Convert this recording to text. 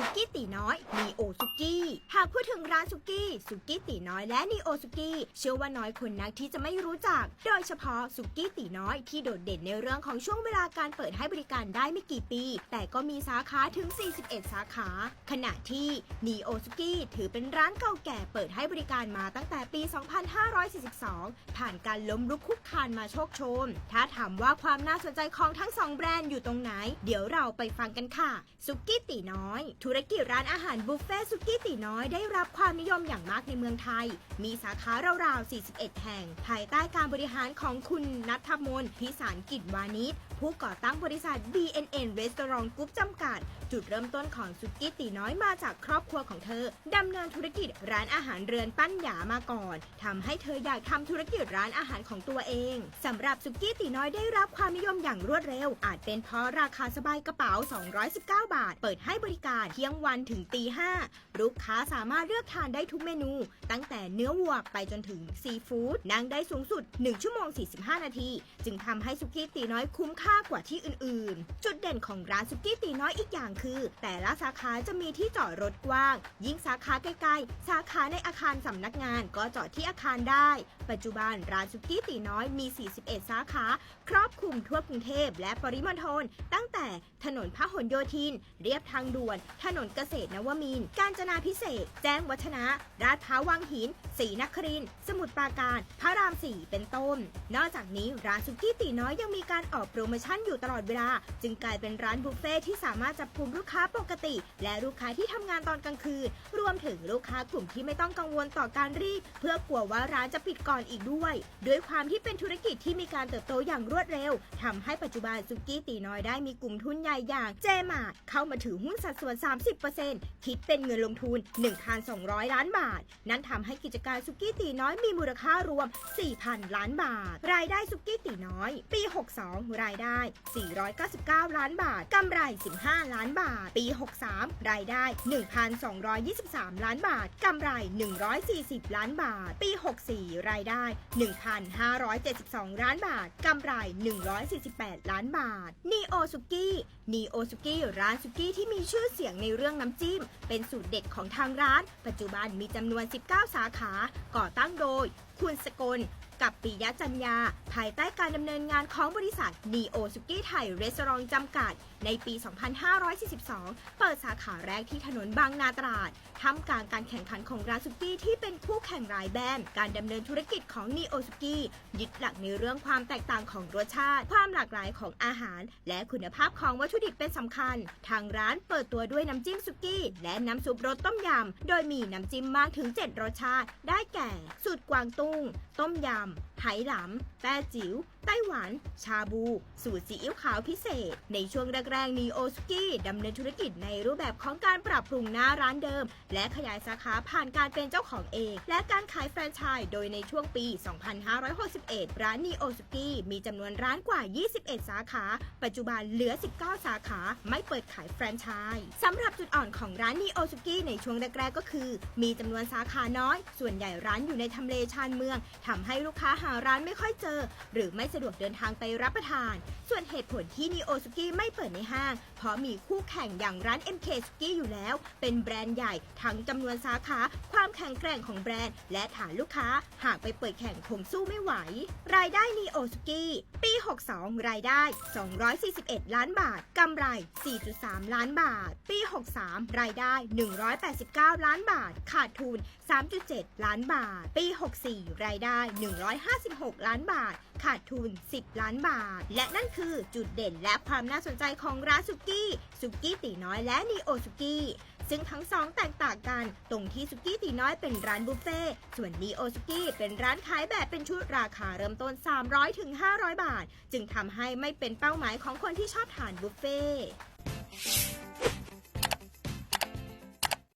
สุกี้ตีน้อยนีโอสุกี้หากพูดถึงร้านสุกี้สุกี้ตีน้อยและนีโอสุกี้เชื่อว่าน้อยคนนักที่จะไม่รู้จัก โดยเฉพาะสุกี้ตีน้อยที่โดดเด่นในเรื่องของช่วงเวลาการเปิดให้บริการได้ไม่กี่ปี แต่ก็มีสาขาถึง 41 สาขา ขณะที่นีโอสุกี้ถือเป็นร้านเก่าแก่เปิดให้บริการมาตั้งแต่ปี 2542 ผ่านการล้มลุกคุกคานมาโชคโชนถ้าถามว่าความน่าสนใจของทั้งสองแบรนด์อยู่ตรงไหน เดี๋ยวเราไปฟังกันค่ะ สุกี้ตีน้อยธุรกิจร้านอาหารบุฟเฟ่ต์สุกี้ตีน้อยได้รับความนิยมอย่างมากในเมืองไทย มีสาขาราวๆ 41 แห่ง ภายใต้การบริหารของคุณนัทมนพิสารกิจวานิช ผู้ก่อตั้งบริษัท BNN Restaurant Group จำกัด จุดเริ่มต้นของสุกี้ตีน้อยมาจากครอบครัวของเธอดำเนินธุรกิจร้านอาหารเรือนปั้นหยามาก่อนทำให้เธออยากทำธุรกิจร้านอาหารของตัวเองสำหรับสุกี้ตีน้อยได้รับความนิยมอย่างรวดเร็ว อาจเป็นเพราะราคาสบายกระเป๋า 219 บาท เปิดให้บริการเที่ยงวันถึงตีห้าลูกค้าสามารถเลือกทานได้ทุกเมนู ตั้งแต่เนื้อวัวไปจนถึงซีฟู้ดนั่งได้สูงสุด 1 ชั่วโมง 45 นาที จึงทำให้สุกี้ตีน้อยคุ้มค่ากว่าที่อื่นๆ จุดเด่นของร้านสุกี้ตีน้อยอีกอย่างคือ แต่ละสาขาจะมีที่จอดรถกว้าง ยิ่งสาขาใกล้ๆ สาขาในอาคารสำนักงานก็จอดที่อาคารได้ ปัจจุบันร้านสุกี้ตีน้อยมี 41 สาขา ครอบคลุมทั่วกรุงเทพและปริมณฑลตั้งแต่ถนนพหลโยธิน เรียบทางด่วน ถนนเกษตรนวมินกาญจนาพิเศษ แจ้งวัฒนะราดพร้าววังหินศรีนครินสมุทรปราการ พระรามสี่เป็นต้น นอกจากนี้ร้านสุกี้ตีน้อยยังมีการออกโปรโมชั่นอยู่ตลอดเวลา จึงกลายเป็นร้านบุฟเฟ่ที่สามารถจับกลุ่มลูกค้าปกติ และลูกค้าที่ทำงานตอนกลางคืน รวมถึงลูกค้ากลุ่มที่ไม่ต้องกังวลต่อการรีบ เพื่อกลัวว่าร้านจะปิดก่อนอีกด้วย ด้วยความที่เป็นธุรกิจที่มีการเติบโตอย่างรวดเร็วทำให้ปัจจุบันสุกี้ตีน้อยได้มีกลุ่มทุนใหญ่อย่างเจมาร์เข้ามาถือหุ้นสัดส่วน 30%คิดเป็นเงินลงทุน 1,200 ล้านบาท นั่นทำให้กิจการสุกี้ตีน้อยมีมูลค่ารวม 4,000 ล้านบาท รายได้สุกี้ตีน้อย ปี 62 รายได้499 ล้านบาท กำไร 15 ล้านบาท ปี 63 รายได้ 1,223 ล้านบาท กำไร 140 ล้านบาท ปี 64 รายได้ 1,572 ล้านบาท กำไร 148 ล้านบาท นีโอสุกี้ นีโอสุกี้ร้านสุกี้ที่มีชื่อเสียงในเรื่องน้ำจิ้ม เป็นสูตรเด็ดของทางร้าน ปัจจุบันมีจำนวน 19 สาขา ก่อตั้งโดย คุณสกล กับปิยะจันยาภายใต้การดำเนินงานของบริษัทนีโอสุกี้ไทยเรส a อ r จำกัด ในปี 2542 เปิดสาขาแรกที่ถนนบางนาตราดท่ามกลางการแข่งขันของร้านสุกี้ที่เป็นคู่แข่งรายแบนการดำเนินธุรกิจของนีโอสุกี้ยึดหลักในเรื่องความแตกต่างของรสชาติ ความหลากหลายของอาหาร และคุณภาพของวัตถุดิบเป็นสำคัญ ทางร้านเปิดตัวด้วยน้ำจิ้มสุกี้ และน้ำซุปรสต้มยำ โดยมีน้ำจิ้มมากถึง 7 รสชาติ ได้แก่ สูตรกวางตุ้ง ต้มยำ come. ไหหลำแต้จิ๋ว ไต้หวัน ชาบู สูตรซีอิ๊วขาวพิเศษ ในช่วงแรกๆนีโอสุกี้ดำเนินธุรกิจในรูปแบบของการปรับปรุงหน้าร้านเดิม และขยายสาขาผ่านการเป็นเจ้าของเอง และการขายแฟรนไชส์โดยในช่วงปี 2561 ร้านนีโอสุกี้มีจำนวนร้านกว่า 21 สาขา ปัจจุบันเหลือ 19 สาขา ไม่เปิดขายแฟรนไชส์สำหรับจุดอ่อนของร้านนีโอสุกี้ในช่วงแรกๆก็คือ มีจำนวนสาขาน้อย ส่วนใหญ่ร้านอยู่ในทำเลชานเมืองทำให้ลูกค้าหาร้านไม่ค่อยเจอ หรือไม่สะดวกเดินทางไปรับประทาน ส่วนเหตุผลที่นีโอสุกี้ไม่เปิดในห้าง เพราะมีคู่แข่งอย่างร้าน MK สุกี้อยู่แล้ว เป็นแบรนด์ใหญ่ทั้งจำนวนสาขา ความแข็งแกร่งของแบรนด์ และฐานลูกค้า หากไปเปิดแข่งคงสู้ไม่ไหว รายได้นีโอสุกี้ปี 62 รายได้ 241 ล้านบาทกำไร 4.3 ล้านบาท ปี 63 รายได้ 189 ล้านบาท ขาดทุน 3.7 ล้านบาท ปี 64 รายได้56 ล้านบาท ขาดทุน 10 ล้านบาท และนั่นคือจุดเด่นและความน่าสนใจของร้านสุกี้สุกี้ตีน้อยและนีโอสุกี้ซึ่งทั้งสองแตกต่างกัน ตรงที่สุกี้ตีน้อยเป็นร้านบุฟเฟ่ส่วนนีโอสุกี้เป็นร้านขายแบบเป็นชุดราคาเริ่มต้น 300-500 บาท จึงทำให้ไม่เป็นเป้าหมายของคนที่ชอบทานบุฟเฟ่